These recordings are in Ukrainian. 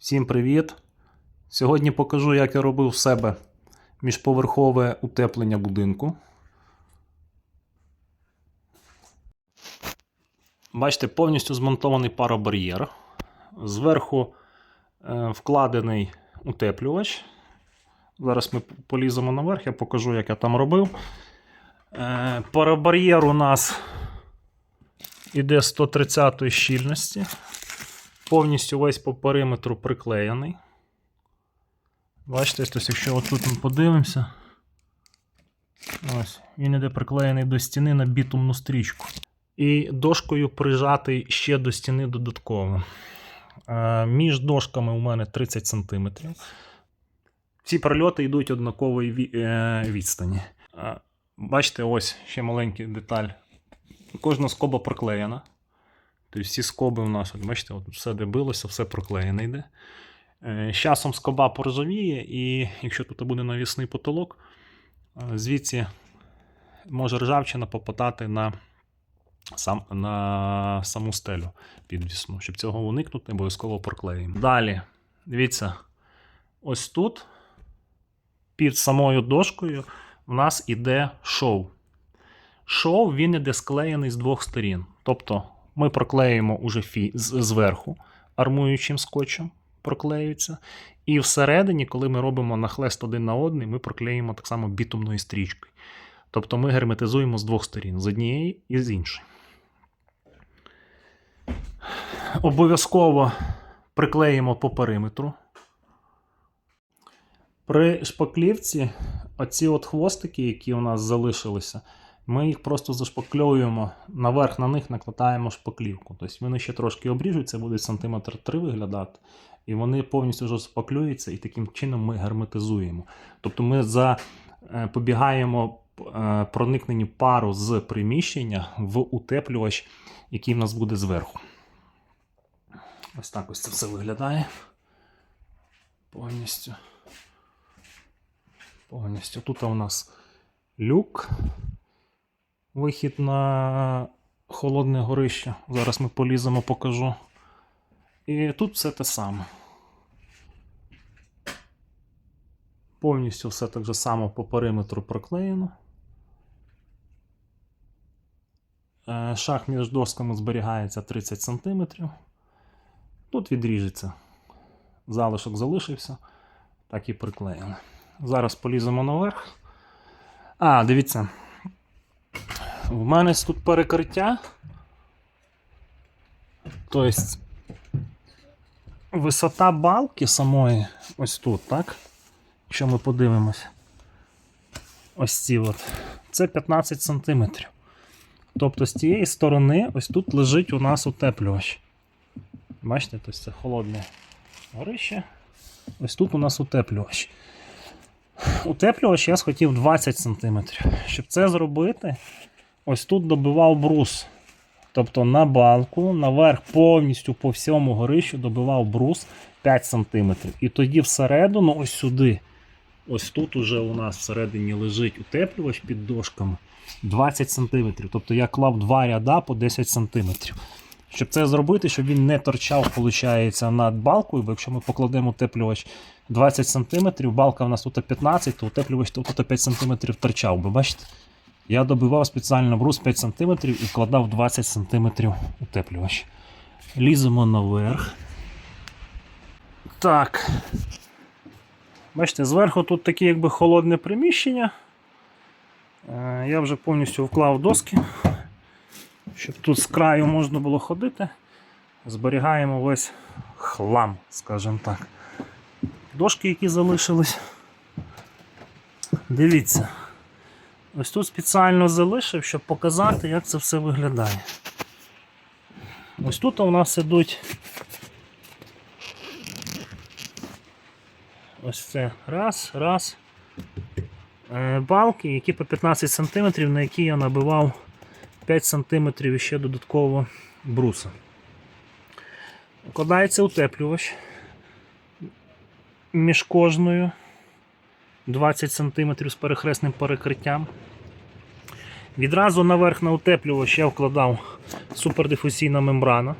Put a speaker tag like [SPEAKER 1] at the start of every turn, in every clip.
[SPEAKER 1] Всім привіт! Сьогодні покажу, як я робив в себе міжповерхове утеплення будинку. Бачите, повністю змонтований паробар'єр. Зверху е, вкладений утеплювач. Зараз ми поліземо наверх, я покажу, як я там робив. Е, паробар'єр у нас іде 130 щільності. Повністю весь по периметру приклеєний. Бачите, ось, якщо отут ми подивимося, ось, він іде приклеєний до стіни на бітумну стрічку. І дошкою прижатий ще до стіни додатково. Е, між дошками у мене 30 см. Ці прольоти йдуть однакової е, відстані. Е, бачите, ось ще маленька деталь. Кожна скоба проклеєна. Тобто всі скоби у нас, от бачите, от все де билося, все проклеєне йде. Е, З часом скоба порозовіє, і якщо тут буде навісний потолок, е, звідси може ржавчина попадати на, сам, на саму стелю підвісну. Щоб цього уникнути, обов'язково проклеїмо. Далі, дивіться, ось тут, під самою дошкою, у нас іде шов. Шов він іде склеєний з двох сторін. Тобто ми проклеюємо уже фі... зверху армуючим скотчем, проклеюється. І всередині, коли ми робимо нахлест один на один, ми проклеїмо так само бітумною стрічкою. Тобто ми герметизуємо з двох сторін, з однієї і з іншої. Обов'язково приклеїмо по периметру. При шпаклівці оці от хвостики, які у нас залишилися, ми їх просто зашпакльовуємо, наверх на них накладаємо шпаклівку. Тобто вони ще трошки обріжуться, будуть сантиметр 3 виглядати, і вони повністю вже шпаклюються, і таким чином ми герметизуємо. Тобто ми запобігаємо е, проникненню пару з приміщення в утеплювач, який в нас буде зверху. Ось так ось це все виглядає. Повністю. Повністю. Тут у нас люк вихід на холодне горище. Зараз ми поліземо, покажу. І тут все те саме. Повністю все так же само по периметру проклеєно. Е, Шаг між досками зберігається 30 см. Тут відріжеться. Залишок залишився, так і приклеєно. Зараз поліземо наверх. А, дивіться. В мене тут перекриття. Тобто висота балки самої ось тут, так? Якщо ми подивимось. Ось ці от. Це 15 см. Тобто з тієї сторони ось тут лежить у нас утеплювач. Бачите, тобто це холодне горище. Ось тут у нас утеплювач. Утеплювач я схотів 20 см. Щоб це зробити, ось тут добивав брус. Тобто на балку, наверх повністю по всьому горищу добивав брус 5 см. І тоді всередину, ось сюди, ось тут уже у нас всередині лежить утеплювач під дошками 20 см. Тобто я клав два ряда по 10 см. Щоб це зробити, щоб він не торчав, виходить, над балкою, бо якщо ми покладемо утеплювач 20 см, балка в нас тут 15, то утеплювач тут 5 см торчав би, бачите? Я добивав спеціально брус 5 см і вкладав 20 см утеплювач. Ліземо наверх. Так. Бачите, зверху тут таке якби холодне приміщення. Е, Я вже повністю вклав доски, щоб тут з краю можна було ходити. Зберігаємо весь хлам, скажімо так. Дошки, які залишились. Дивіться. Ось тут спеціально залишив, щоб показати, як це все виглядає. Ось тут у нас ідуть. Ось це раз, раз. Е, Балки, які по 15 см, на які я набивав 5 см і ще додатково бруса. Укладається утеплювач між кожною 20 см з перехресним перекриттям. Відразу наверх на утеплювач я вкладав супердифузійна мембрана.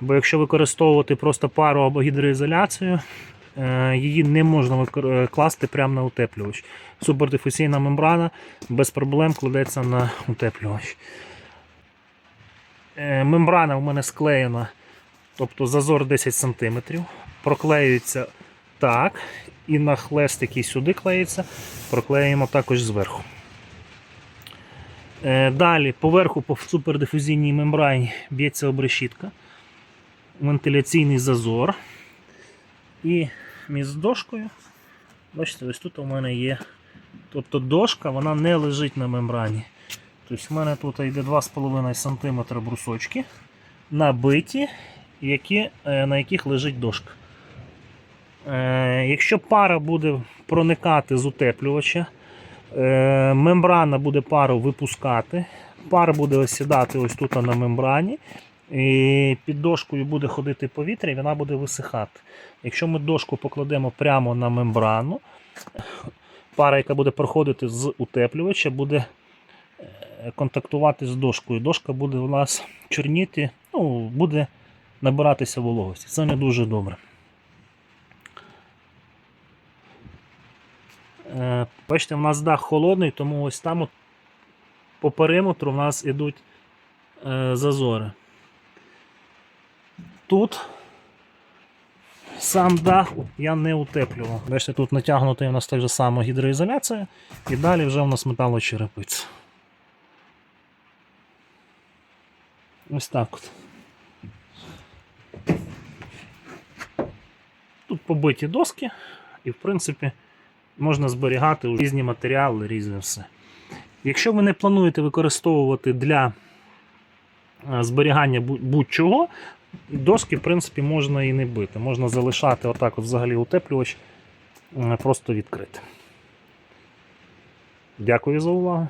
[SPEAKER 1] Бо якщо використовувати просто пару або гідроізоляцію, е, її не можна е, класти прямо на утеплювач. Супердифузійна мембрана без проблем кладеться на утеплювач. Е, Мембрана у мене склеєна, тобто зазор 10 см. Проклеюється так, і на хлест, який сюди клеїться, проклеїмо також зверху. Е, Далі поверху по супердифузійній мембрані б'ється обрешітка, вентиляційний зазор. І між дошкою, бачите, ось тут у мене є. Тобто дошка вона не лежить на мембрані. Тобто в мене тут йде 2,5 см брусочки набиті, які, е, на яких лежить дошка. Е, Якщо пара буде проникати з утеплювача, е, мембрана буде пару випускати, пара буде осідати ось тут на мембрані, і під дошкою буде ходити повітря і вона буде висихати. Якщо ми дошку покладемо прямо на мембрану, пара, яка буде проходити з утеплювача, буде е, контактувати з дошкою. Дошка буде у нас чорніти, ну, буде набиратися вологості. Це не дуже добре. Бачите, в нас дах холодний, тому ось там от по периметру в нас ідуть е, зазори. Тут сам дах я не утеплював. Бачите, тут натягнутий у нас так же само гідроізоляція, і далі вже у нас металочерепиця. Ось так от. Тут побиті доски, і в принципі можна зберігати різні матеріали, різне все. Якщо ви не плануєте використовувати для е, зберігання будь-чого, доски, в принципі, можна і не бити. Можна залишати отак от взагалі утеплювач е, просто відкрити. Дякую за увагу.